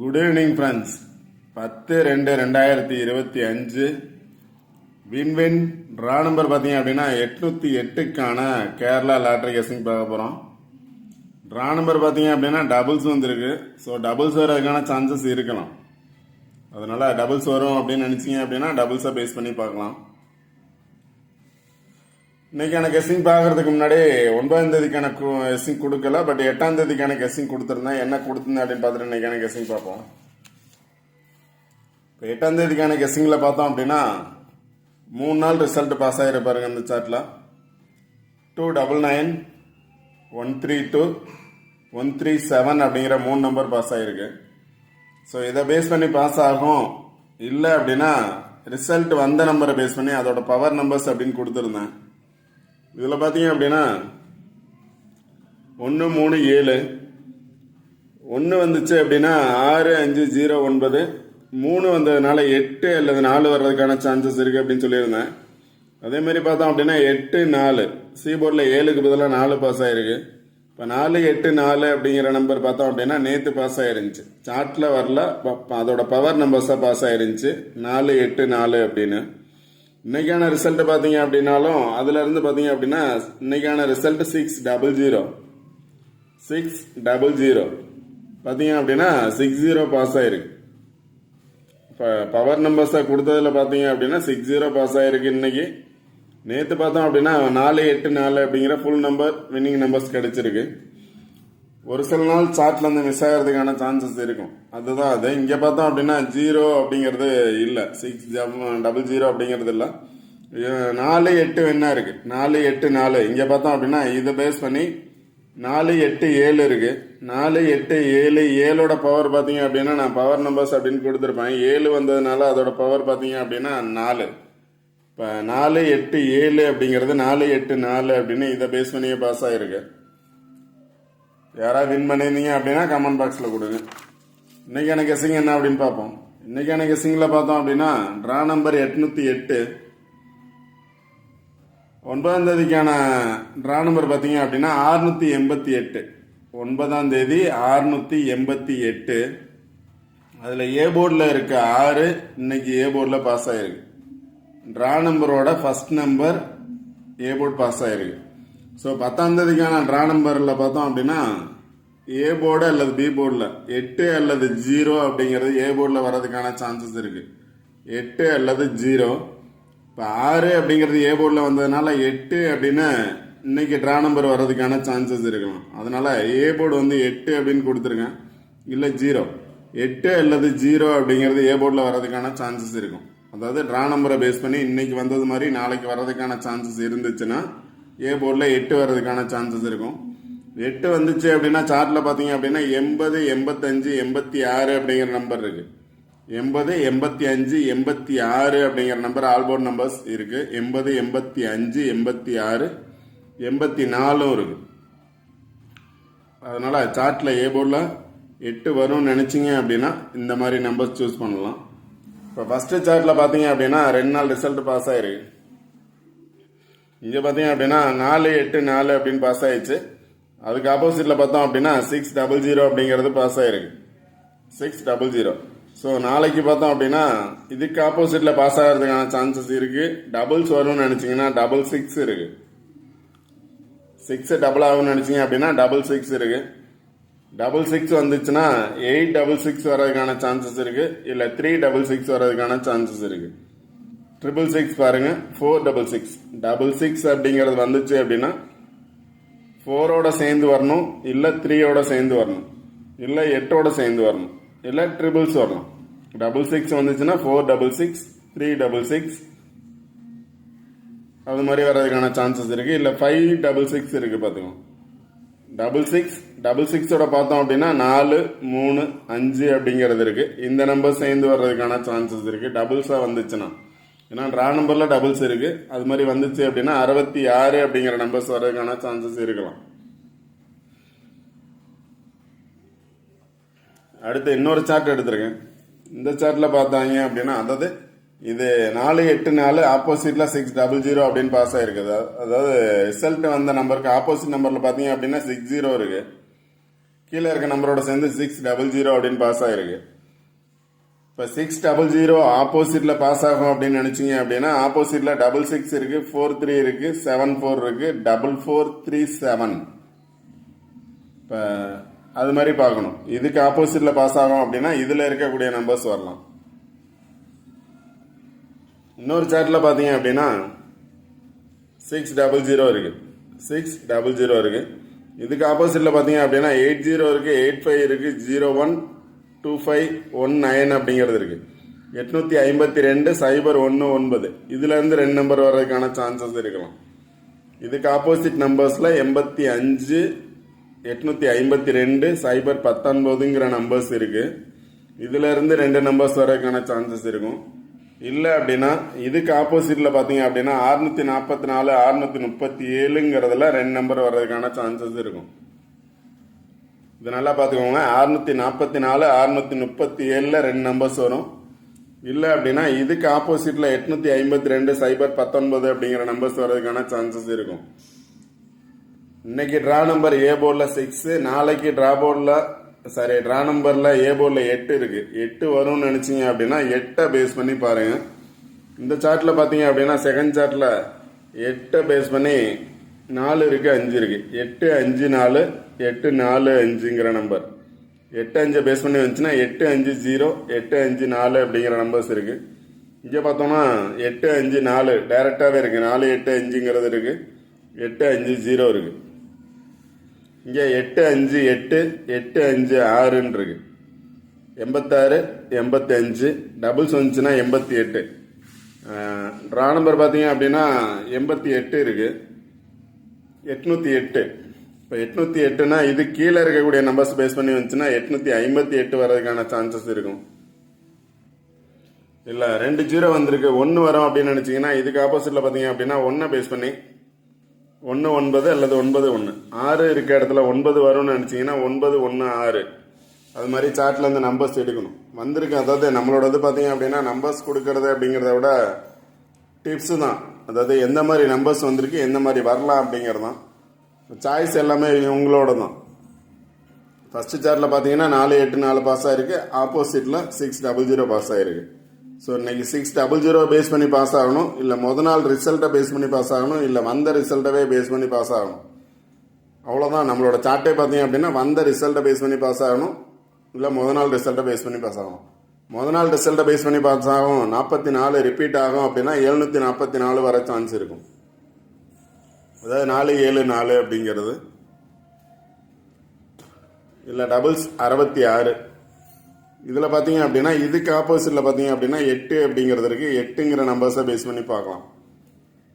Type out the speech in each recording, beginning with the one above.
Good evening friends பத்து ரெண்டு ரெண்டாயிரத்தி இருபத்தி அஞ்சு. வின்வின் ரா நம்பர் பார்த்தீங்க அப்படின்னா எட்நூற்றி எட்டுக்கான கேரளா லாட்ரி கேசிங் பார்க்க போகிறோம் ட்ரா நம்பர் பார்த்தீங்க அப்படின்னா டபுள்ஸ் வந்திருக்கு. ஸோ டபுள்ஸ் வர்றதுக்கான சான்சஸ் இருக்கலாம். அதனால டபுள்ஸ் வரும் அப்படின்னு நினச்சிங்க அப்படின்னா டபுள்ஸை பேஸ் பண்ணி பார்க்கலாம். இன்னைக்கான கெஸ்ஸிங் பார்க்குறதுக்கு முன்னாடி ஒன்பதாம் தேதிக்கான கெஸ்ஸிங் கொடுக்கல பட் எட்டாம் தேதிக்கான கெஸ்ஸிங் கொடுத்துருந்தேன். என்ன கொடுத்துருந்தேன் அப்படின்னு பார்த்துட்டு இன்னைக்கான கெஸ்ஸிங் பார்ப்போம். இப்போ எட்டாம் தேதிக்கான கெஸ்ஸிங்கில் பார்த்தோம் அப்படின்னா மூணு நாள் ரிசல்ட் பாஸ் ஆகிருப்பாருங்க அந்த சார்ட்டில் two double nine one three two one three seven அப்படிங்கிற மூணு நம்பர் பாஸ் ஆகிருக்கு ஸோ இதை பேஸ் பண்ணி பாஸ் ஆகும். இல்லை அப்படின்னா ரிசல்ட் வந்த நம்பரை பேஸ் பண்ணி அதோட பவர் நம்பர்ஸ் அப்படின்னு கொடுத்துருந்தேன். இதில் பார்த்தீங்க அப்படின்னா ஒன்று மூணு ஏழு. ஒன்று வந்துச்சு அப்படின்னா ஆறு அஞ்சு ஜீரோ ஒன்பது. மூணு வந்ததுனால எட்டு அல்லது நாலு வர்றதுக்கான சான்சஸ் இருக்குது அப்படின்னு சொல்லியிருந்தேன். அதே மாதிரி பார்த்தோம் அப்படின்னா எட்டு நாலு. சி போர்டில் ஏழுக்கு பதிலாக நாலு பாஸ் ஆயிருக்கு. இப்போ நாலு எட்டு நாலு அப்படிங்கிற நம்பர் பார்த்தோம் அப்படின்னா நேற்று பாஸ் ஆயிருந்துச்சு. சார்ட்டில் வரல ப- அதோட பவர் நம்பர்ஸாக பாஸ் ஆயிருந்துச்சு. நாலு எட்டு நாலு அப்படின்னு. இன்னைக்கான ரிசல்ட் பார்த்தீங்க அப்படின்னாலும் அதுல இருந்து பார்த்தீங்க அப்படின்னா இன்னைக்கான result six double zero six double zero பார்த்தீங்க அப்படின்னா சிக்ஸ் ஜீரோ பாஸ் ஆயிருக்கு. இப்போ பவர் நம்பர்ஸை கொடுத்ததுல பார்த்தீங்க அப்படின்னா சிக்ஸ் ஜீரோ பாஸ் ஆயிருக்கு இன்னைக்கு. நேற்று பார்த்தோம் அப்படின்னா நாலு எட்டு நாலு அப்படிங்கிற ஃபுல் நம்பர் வின்னிங் நம்பர்ஸ் கிடைச்சிருக்கு. ஒரு சில நாள் சார்ட்ல இருந்து மிஸ் ஆகிறதுக்கான சான்சஸ் இருக்கும். அதுதான் அது இங்க பார்த்தோம் அப்படின்னா ஜீரோ அப்படிங்கிறது இல்லை. சிக்ஸ் டபுள் ஜீரோ அப்படிங்கிறது இல்லை. நாலு எட்டு என்ன இருக்கு. நாலு எட்டு நாலு. இங்க பார்த்தோம் அப்படின்னா இதை பேஸ் பண்ணி நாலு எட்டு ஏழு இருக்கு. நாலு எட்டு ஏழு ஏழோட பவர் பார்த்தீங்க அப்படின்னா நான் பவர் நம்பர்ஸ் அப்படின்னு கொடுத்துருப்பேன். ஏழு வந்ததுனால அதோட பவர் பார்த்தீங்க அப்படின்னா நாலு. இப்போ நாலு எட்டு ஏழு அப்படிங்கிறது நாலு எட்டு நாலு அப்படின்னு இதை பேஸ் பண்ணியே பாஸ் ஆயிருக்கு. யாராவது வின் பண்ணியிருந்தீங்க அப்படின்னா கமெண்ட் பாக்ஸில் கொடுங்க. இன்னைக்கான கெஸிங் என்ன அப்படின்னு பார்ப்போம். இன்னைக்கான கெஸிங்கில் பார்த்தோம் அப்படின்னா ட்ரா நம்பர் எட்நூற்றி எட்டு. ஒன்பதாம் தேதிக்கான ட்ரா நம்பர் பார்த்தீங்க அப்படின்னா ஆறுநூற்றி எண்பத்தி எட்டு. ஒன்பதாம் தேதி ஆறுநூற்றி எண்பத்தி எட்டு. அதில் ஏ போர்டில் இருக்க ஆறு இன்னைக்கு ஏ போர்டில் பாஸ் ஆயிருக்கு. ட்ரா நம்பரோட first number A board pass ஆயிருக்கு. ஸோ பத்தாம் தேதிக்கான ட்ரா நம்பரில் பார்த்தோம் அப்படின்னா ஏ போர்டு அல்லது பி போர்டில் எட்டு அல்லது ஜீரோ அப்படிங்கிறது ஏ போர்டில் வர்றதுக்கான சான்சஸ் இருக்குது எட்டு அல்லது ஜீரோ இப்போ ஆறு அப்படிங்கிறது ஏ போர்டில் வந்ததுனால எட்டு அப்படின்னு இன்னைக்கு ட்ரா நம்பர் வர்றதுக்கான சான்சஸ் இருக்கலாம். அதனால ஏ போர்டு வந்து எட்டு அப்படின்னு கொடுத்துருங்க. இல்லை ஜீரோ எட்டு அல்லது ஜீரோ அப்படிங்கிறது ஏ போர்டில் வர்றதுக்கான சான்சஸ் இருக்கும். அதாவது ட்ரா நம்பரை பேஸ் பண்ணி இன்னைக்கு வந்தது மாதிரி நாளைக்கு வர்றதுக்கான சான்சஸ் இருந்துச்சுன்னா ஏ போர்டில் எட்டு வர்றதுக்கான சான்சஸ் இருக்கும். எட்டு வந்துச்சு அப்படின்னா சார்ட்டில் பார்த்தீங்க அப்படின்னா எண்பது எண்பத்தஞ்சு எண்பத்தி ஆறு அப்படிங்கிற நம்பர் இருக்குது எண்பது எண்பத்தி அஞ்சு எண்பத்தி ஆறு அப்படிங்கிற நம்பர் ஆல்போர்ட் நம்பர்ஸ் இருக்குது எண்பது எண்பத்தி அஞ்சு எண்பத்தி ஆறு எண்பத்தி நாலும் இருக்குது அதனால் சார்ட்டில் ஏ போர்டில் எட்டு வரும்னு நினச்சிங்க அப்படின்னா இந்த மாதிரி நம்பர்ஸ் சூஸ் பண்ணலாம். இப்போ ஃபஸ்ட்டு சார்ட்டில் பார்த்தீங்க அப்படின்னா ரெண்டு நாள் ரிசல்ட் பாஸ் ஆயிருக்கு. இங்கே பார்த்தீங்க அப்படின்னா நாலு எட்டு நாலு அப்படின்னு பாஸ் ஆயிடுச்சு. அதுக்கு ஆப்போசிட்டில் பார்த்தோம் அப்படின்னா சிக்ஸ் டபுள் ஜீரோ அப்படிங்கிறது பாஸ் ஆயிருக்கு. சிக்ஸ் டபுள் ஜீரோ ஸோ நாளைக்கு பார்த்தோம் அப்படின்னா இதுக்கு ஆப்போசிட்டில் பாஸ் ஆகிறதுக்கான சான்சஸ் இருக்குது டபுள்ஸ் வரும்னு நினச்சிங்கன்னா டபுள் சிக்ஸ் இருக்கு. சிக்ஸ் டபுள் ஆகும்னு நினச்சிங்க அப்படின்னா டபுள் சிக்ஸ் இருக்கு. டபுள் சிக்ஸ் வந்துச்சுன்னா எயிட் டபுள் சிக்ஸ் வர்றதுக்கான சான்சஸ் இருக்குது இல்லை த்ரீ டபுள் சிக்ஸ் வர்றதுக்கான சான்சஸ் இருக்குது ட்ரிபிள் சிக்ஸ் பாருங்க. Four double six double six அப்படிங்கிறது வந்துச்சு அப்படின்னா ஃபோரோட சேர்ந்து வரணும் இல்லை த்ரீயோட சேர்ந்து வரணும் இல்லை எட்டோட சேர்ந்து வரணும் இல்லை ட்ரிபிள்ஸ் வரணும். டபுள் சிக்ஸ் வந்துச்சுன்னா four double six three double six அது மாதிரி வர்றதுக்கான சான்சஸ் இருக்குது இல்லை ஃபைவ் டபுள் சிக்ஸ் இருக்குது பார்த்துக்கோ. டபுள் சிக்ஸ் டபுள் சிக்ஸோட பார்த்தோம் அப்படின்னா நாலு மூணு அஞ்சு அப்படிங்கிறது இருக்குது இந்த நம்பர் சேர்ந்து வர்றதுக்கான சான்சஸ் இருக்குது டபுள்ஸாக வந்துச்சுன்னா. ஏன்னா ட்ரா நம்பரில் டபுள்ஸ் இருக்குது அது மாதிரி வந்துச்சு அப்படின்னா அறுபத்தி ஆறு அப்படிங்கிற நம்பர்ஸ் வர்றதுக்கான சான்சஸ் இருக்கலாம். அடுத்து இன்னொரு சார்ட் எடுத்திருக்கேன். இந்த சார்ட்டில் பார்த்தாங்க அப்படின்னா அதாவது இது நாலு எட்டு நாலு ஆப்போசிட்டில் சிக்ஸ் டபுள் ஜீரோ அப்படின்னு பாஸ் ஆகிருக்குது அதாவது- அதாவது ரிசல்ட் வந்த நம்பருக்கு ஆப்போசிட் நம்பரில் பார்த்தீங்க அப்படின்னா சிக்ஸ் ஜீரோ இருக்குது கீழே இருக்க நம்பரோட சேர்ந்து சிக்ஸ் டபுள் ஜீரோ அப்படின்னு பாஸ் ஆகிருக்கு இப்போ சிக்ஸ் டபுள் ஜீரோ ஆப்போசிட்ல பாஸ் ஆகும் அப்படின்னு நினச்சிங்க அப்படின்னா ஆப்போசிட்ல டபுள் சிக்ஸ் இருக்கு ஃபோர் த்ரீ இருக்கு செவன் ஃபோர் இருக்கு டபுள் ஃபோர் த்ரீ செவன் இப்போ அது மாதிரி பார்க்கணும். இதுக்கு ஆப்போசிட்ல பாஸ் ஆகும் அப்படின்னா இதில் இருக்கக்கூடிய நம்பர்ஸ் வரலாம். இன்னொரு சார்ட்ல பார்த்தீங்க அப்படின்னா சிக்ஸ் டபுள் ஜீரோ இருக்கு. சிக்ஸ் டபுள் ஜீரோ இருக்கு. இதுக்கு ஆப்போசிட்ல பார்த்தீங்க அப்படின்னா எயிட் ஜீரோ இருக்கு எயிட் ஃபைவ் இருக்கு zero one two five one nine அப்படிங்கிறது இருக்கு. எட்நூத்தி ஐம்பத்தி ரெண்டு சைபர் ஒன்று oh ஒன்பது. இதுல இருந்து ரெண்டு நம்பர் வர்றதுக்கான சான்சஸ் இருக்கலாம். இதுக்கு ஆப்போசிட் நம்பர்ஸ்ல எண்பத்தி அஞ்சு எட்நூத்தி ஐம்பத்தி ரெண்டு சைபர் பத்தொன்பதுங்கிற நம்பர்ஸ் இருக்கு. இதுல இருந்து ரெண்டு நம்பர்ஸ் வர்றதுக்கான சான்சஸ் இருக்கும். இல்லை அப்படின்னா இதுக்கு ஆப்போசிட்ல பாத்தீங்க அப்படின்னா அறுநூத்தி நாற்பத்தி நாலு அறுநூத்தி முப்பத்தி ஏழுங்கிறதுல ரெண்டு நம்பர் வர்றதுக்கான சான்சஸ் இருக்கும். இது நல்லா பார்த்துக்கோங்க. அறுநூற்றி நாற்பத்தி நாலு அறுநூத்தி முப்பத்தி ஏழில் ரெண்டு நம்பர்ஸ் வரும். இல்லை அப்படின்னா இதுக்கு ஆப்போசிட்டில் எட்நூற்றி ஐம்பத்தி ரெண்டு சைபர் பத்தொன்பது அப்படிங்கிற நம்பர்ஸ் வர்றதுக்கான சான்சஸ் இருக்கும். இன்னைக்கு ட்ரா நம்பர் ஏ போர்டில் சிக்ஸு நாளைக்கு ட்ரா போர்டில் சாரி ட்ரா நம்பரில் ஏ போர்டில் எட்டு இருக்குது எட்டு வரும்னு நினச்சிங்க அப்படின்னா எட்டை பேஸ் பண்ணி பாருங்கள் இந்த சார்ட்டில் பார்த்தீங்க அப்படின்னா செகண்ட் சார்ட்டில் எட்டை பேஸ் பண்ணி நாலு இருக்கு அஞ்சு இருக்கு. எட்டு அஞ்சு நாலு எட்டு நாலு அஞ்சுங்கிற நம்பர். எட்டு அஞ்சை பேஸ் பண்ணி வந்துச்சுன்னா எட்டு அஞ்சு ஜீரோ எட்டு அஞ்சு நாலு அப்படிங்கிற நம்பர்ஸ் இருக்கு. இங்கே பார்த்தோம்னா எட்டு அஞ்சு நாலு டைரெக்டாகவே இருக்கு. நாலு எட்டு அஞ்சுங்கிறது இருக்கு. எட்டு அஞ்சு ஜீரோ இருக்கு. இங்கே எட்டு அஞ்சு எட்டு எட்டு அஞ்சு ஆறுன்னு இருக்கு. எண்பத்தாறு எண்பத்தி அஞ்சு டபுள்ஸ் வந்துச்சுன்னா எண்பத்தி எட்டு. ட்ரா நம்பர் பார்த்தீங்க அப்படின்னா எண்பத்தி எட்டு இருக்குது எட்நூற்றி எட்டு. இப்போ எட்நூற்றி எட்டுனா இது கீழே இருக்கக்கூடிய நம்பர்ஸ் பேஸ் பண்ணி வந்துச்சுன்னா எட்நூற்றி ஐம்பத்தி எட்டு வர்றதுக்கான சான்சஸ் இருக்கும். இல்லை ரெண்டு ஜீரோ வந்திருக்கு ஒன்று வரும் அப்படின்னு நினச்சிங்கன்னா இதுக்கு ஆப்போசிட்டில் பார்த்தீங்க அப்படின்னா ஒன்றை பேஸ் பண்ணி ஒன்று ஒன்பது அல்லது ஒன்பது ஒன்று ஆறு இருக்க இடத்துல ஒன்பது வரும்னு நினச்சிங்கன்னா ஒன்பது ஒன்று ஆறு. அது மாதிரி சார்ட்டில் இருந்து நம்பர்ஸ் எடுக்கணும். வந்திருக்கு அதாவது நம்மளோடது பார்த்தீங்க அப்படின்னா நம்பர்ஸ் கொடுக்கறது அப்படிங்கிறத விட டிப்ஸு தான். அதாவது எந்த மாதிரி நம்பர்ஸ் வந்திருக்கு எந்த மாதிரி வரலாம் அப்படிங்கிறது தான். சாய்ஸ் எல்லாமே உங்களோட தான் ஃபஸ்ட்டு சார்ட்டில் பார்த்தீங்கன்னா நாலு எட்டு நாலு பாஸ் ஆகிருக்கு ஆப்போசிட்டில் சிக்ஸ் டபுள் ஜீரோ பாஸ் ஆகிருக்கு ஸோ இன்னைக்கு சிக்ஸ் டபுள் ஜீரோ பேஸ் பண்ணி பாஸ் ஆகணும் இல்லை முத நாள் ரிசல்ட்டை பேஸ் பண்ணி பாஸ் ஆகணும் இல்லை வந்த ரிசல்ட்டவே பேஸ் பண்ணி பாஸ் ஆகணும். அவ்வளோதான் நம்மளோட சார்ட்டே பார்த்தீங்க அப்படின்னா வந்த ரிசல்ட்டை பேஸ் பண்ணி பாஸ் ஆகணும் இல்லை முத நாள் ரிசல்ட்டை பேஸ் பண்ணி பாஸ் ஆகணும். முத நாள் ரிசல்ட்டை பேஸ் பண்ணி பார்த்தாகும் ஆகும் நாற்பத்தி நாலு ரிப்பீட் ஆகும் அப்படின்னா எழுநூற்றி நாற்பத்தி நாலு வர சான்ஸ் இருக்கும். அதாவது நாலு ஏழு நாலு அப்படிங்கிறது. இல்லை டபுள்ஸ் அறுபத்தி ஆறு இதில் பார்த்தீங்க அப்படின்னா இதுக்கு ஆப்போசிட்டில் பார்த்தீங்க அப்படின்னா எட்டு அப்படிங்கிறது இருக்குது எட்டுங்கிற நம்பர்ஸை பேஸ் பண்ணி பார்க்கலாம்.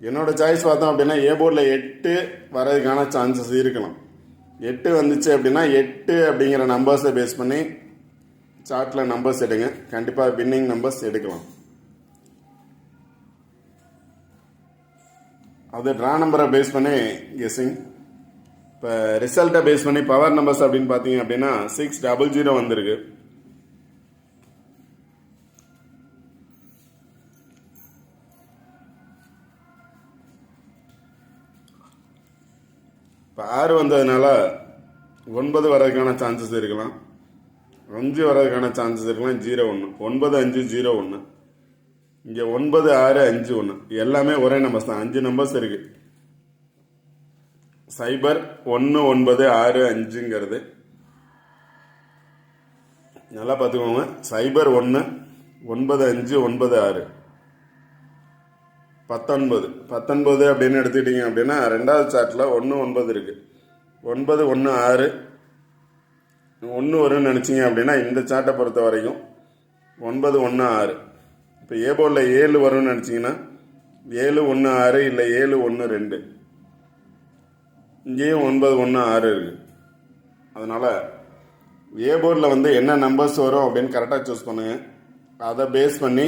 என்னோட சாய்ஸ் பார்த்தோம் அப்படின்னா ஏ போர்டில் எட்டு வரதுக்கான சான்சஸ் இருக்கலாம். எட்டு வந்துச்சு அப்படின்னா எட்டு அப்படிங்கிற நம்பர்ஸை பேஸ் பண்ணி சார்ட்டில் நம்பர்ஸ் எடுங்க. கண்டிப்பாக வின்னிங் நம்பர்ஸ் எடுக்கலாம். அது ட்ரா நம்பரை பேஸ் பண்ணி கெஸ்ஸிங் இப்போ ரிசல்ட்டை பேஸ் பண்ணி பவர் நம்பர்ஸ் அப்படின்னு பார்த்தீங்க அப்படின்னா சிக்ஸ் டபுள் ஜீரோ வந்திருக்கு. இப்போ ஆறு வந்ததுனால ஒன்பது வர்றதுக்கான சான்சஸ் இருக்கலாம். அஞ்சு வர்றதுக்கான சான்சஸ் இருக்கலாம் ஜீரோ ஒன்று ஒன்பது அஞ்சு ஜீரோ ஒன்று இங்கே ஒன்பது ஆறு அஞ்சு ஒன்று எல்லாமே ஒரே நம்பர்ஸ் தான். அஞ்சு நம்பர்ஸ் இருக்கு. சைபர் ஒன்று ஒன்பது ஆறு அஞ்சுங்கிறது. நல்லா பார்த்துக்கோங்க. சைபர் ஒன்று ஒன்பது அஞ்சு ஒன்பது ஆறு. பத்தொன்பது. பத்தொன்பது அப்படின்னு எடுத்துக்கிட்டீங்க அப்படின்னா ரெண்டாவது சார்ட்டில் ஒன்று ஒன்பது இருக்குது ஒன்பது ஒன்று ஆறு ஒன்று வரும்னு நினச்சிங்க அப்படின்னா இந்த சார்ட்டை பொறுத்த வரைக்கும் ஒன்பது ஒன்று ஆறு. இப்போ ஏ போர்டில் ஏழு வரும்னு நினச்சிங்கன்னா ஏழு ஒன்று ஆறு இல்லை ஏழு ஒன்று ரெண்டு. இங்கேயும் ஒன்பது ஒன்று ஆறு இருக்குது அதனால் ஏ போர்டில் வந்து என்ன நம்பர்ஸ் வரும் அப்படின்னு கரெக்டாக சூஸ் பண்ணுங்க. அதை பேஸ் பண்ணி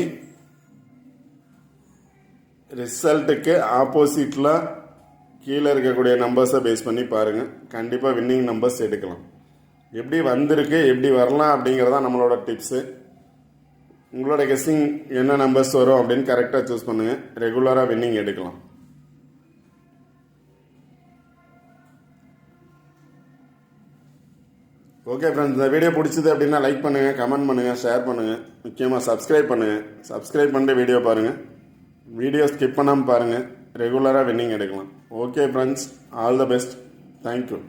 ரிசல்ட்டுக்கு ஆப்போசிட்டில் கீழே இருக்கக்கூடிய நம்பர்ஸை பேஸ் பண்ணி பாருங்கள் கண்டிப்பாக வின்னிங் நம்பர்ஸ் எடுக்கலாம். எப்படி வந்திருக்கு எப்படி வரலாம் அப்படிங்கிறதா நம்மளோட டிப்ஸு உங்களோட கெஸ்ஸிங் என்ன நம்பர்ஸ் வரும் அப்படின்னு கரெக்டாக சூஸ் பண்ணுங்கள் ரெகுலராக வின்னிங் எடுக்கலாம். ஓகே ஃப்ரெண்ட்ஸ் இந்த வீடியோ பிடிச்சது அப்படின்னா லைக் பண்ணுங்கள் கமெண்ட் பண்ணுங்கள் ஷேர் பண்ணுங்கள் முக்கியமாக சப்ஸ்கிரைப் பண்ணுங்கள் சப்ஸ்கிரைப் பண்ணிட்டு வீடியோ பாருங்கள் வீடியோ ஸ்கிப் பண்ணாமல் பாருங்கள் ரெகுலராக வின்னிங் எடுக்கலாம். Okay friends all the best thank you